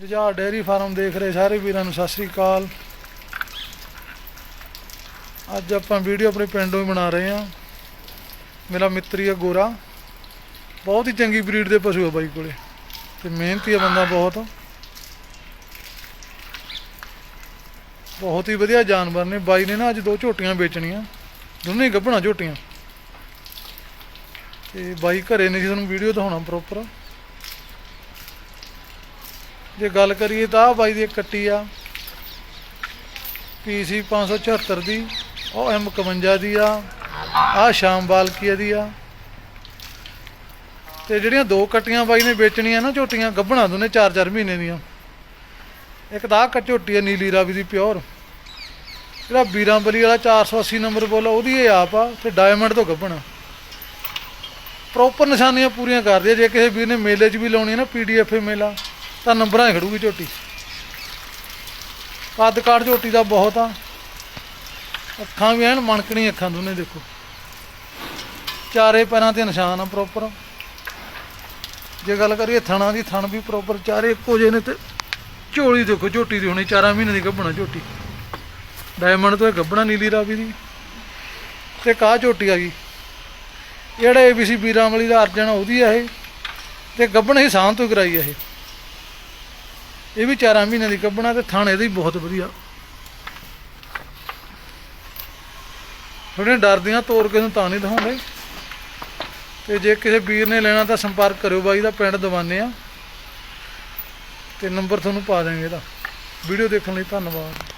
Jujhar dairy farm ਦੇਖ ਰਹੇ ਸਾਰੇ ਵੀਰਾਂ ਨੂੰ, ਸਤਿ ਸ੍ਰੀ ਅਕਾਲ। ਅੱਜ ਆਪਾਂ ਵੀਡੀਓ ਆਪਣੇ ਪਿੰਡੋਂ ਹੀ ਬਣਾ ਰਹੇ ਹਾਂ। ਮੇਰਾ ਮਿੱਤਰੀ ਆ ਗੋਰਾ। ਬਹੁਤ ਹੀ ਚੰਗੀ ਬਰੀਡ ਦੇ ਪਸ਼ੂ ਆ ਬਾਈ ਕੋਲੇ। ਤੇ ਮਿਹਨਤੀ ਆ ਬੰਦਾ ਬਹੁਤ। ਬਹੁਤ ਹੀ ਵਧੀਆ ਜਾਨਵਰ ਨੇ। ਬਾਈ ਨੇ ਨਾ ਅੱਜ ਦੋ ਝੋਟੀਆਂ ਵੇਚਣੀਆਂ। ਦੋਨੇ ਹੀ ਗੱਭਣਾ ਝੋਟੀਆਂ। ਤੇ ਬਾਈ ਘਰੇ ਨਹੀਂ ਸੀ, ਤੁਹਾਨੂੰ ਵੀਡੀਓ ਦਿਖਾਉਣਾ ਪ੍ਰੋਪਰ ਜੇ ਗੱਲ ਕਰੀਏ ਤਾਂ ਆਹ ਬਾਈ ਦੀ ਇੱਕ ਕੱਟੀ ਆ, ਪੀਸੀ 574 ਦੀ, ਉਹ ਐਮ 51 ਦੀ ਆ ਆ ਸ਼ਾਮ ਬਾਲਕੀਆ ਦੀ ਆ। ਤੇ ਜਿਹੜੀਆਂ ਦੋ ਕੱਟੀਆਂ ਬਾਈ ਨੇ ਵੇਚਣੀਆਂ ਨਾ ਝੋਟੀਆਂ, ਗੱਭਣਾ ਦੋਨੇ 4-4 ਮਹੀਨੇ ਦੀਆਂ। ਇੱਕ ਤਾਂ ਆਹ ਝੋਟੀ ਆ ਨੀਲੀ ਰਾਵੀ ਦੀ ਪਿਓਰ। ਜਿਹੜਾ ਵੀਰਾਂ ਬਲੀ ਵਾਲਾ 480 ਨੰਬਰ ਬੋਲਾ ਉਹਦੀ ਇਹ ਆਪ ਆ, ਤੇ ਡਾਇਮੰਡ ਤੋਂ ਗੱਭਣਾ ਪ੍ਰੋਪਰ ਨਿਸ਼ਾਨੀਆਂ ਪੂਰੀਆਂ ਕਰਦੀ ਆ, ਜੇ ਕਿਸੇ ਵੀਰ ਨੇ ਮੇਲੇ 'ਚ ਵੀ ਲਾਉਣੀ ਹੈ ਨਾ ਪੀਡੀਐਫ ਮੇਲਾ ਤਾਂ ਨੰਬਰਾਂ 'ਤੇ ਖੜੂਗੀ ਝੋਟੀ। ਕੱਦ ਕਾਠ ਝੋਟੀ ਦਾ ਬਹੁਤ ਆ। ਅੱਖਾਂ ਵੀ ਐਨ ਮਣਕਣੀ ਅੱਖਾਂ ਦੋਨੇ ਦੇਖੋ। ਚਾਰੇ ਪੈਰਾਂ ਤੇ ਨਿਸ਼ਾਨ ਆ ਪ੍ਰੋਪਰ ਜੇ ਗੱਲ ਕਰੀਏ ਥਣਾ ਦੀ, ਥਣ ਵੀ ਪ੍ਰੋਪਰ ਚਾਰੇ ਇੱਕੋ ਜਿਹੇ ਨੇ ਤੇ ਝੋਲੀ ਦੇਖੋ, ਝੋਟੀ ਦੀ ਹੋਣੀ 4 ਮਹੀਨੇ ਦੀ ਗੱਭਣਾ ਝੋਟੀ। ਡਾਇਮੰਡ ਤੋਂ ਇਹ ਗੱਭਣਾ ਨੀਲੀ ਰਾਵੀ ਦੀ। ਤੇ ਕਾਹ ਝੋਟੀ ਆ ਗਈ। ਜਿਹੜਾ ਏਬੀਸੀ ਵੀਰਾਂ ਵਾਲੀ ਦਾ ਅਰਜਨ ਉਹਦੀ ਆ ਇਹ। ਤੇ ਗੱਭਣ ਹੀ ਸਾਂ ਤੋਂ ਕਰਾਈ ਆ ਇਹ। ਇਹ ਵੀ 4 ਮਹੀਨਿਆਂ ਦੀ ਗੱਭਣਾ ਤੇ ਥਣ ਇਹਦੀ ਬਹੁਤ ਵਧੀਆ। ਥੋੜੀਆਂ ਡਰਦੀਆਂ ਤੋੜ ਕੇ ਨੂੰ ਤਾਂ ਨਹੀਂ ਦਿਖਾਉਂਦੇ। ਤੇ ਜੇ ਕਿਸੇ ਵੀਰ ਨੇ ਲੈਣਾ ਤਾਂ ਸੰਪਰਕ ਕਰਿਓ, ਬਾਈ ਦਾ ਪਿੰਡ ਦਵਾਨੇ ਆ। ਤੇ ਨੰਬਰ ਤੁਹਾਨੂੰ ਪਾ ਦਾਂਗੇ ਇਹਦਾ। ਵੀਡੀਓ ਦੇਖਣ ਲਈ ਧੰਨਵਾਦ।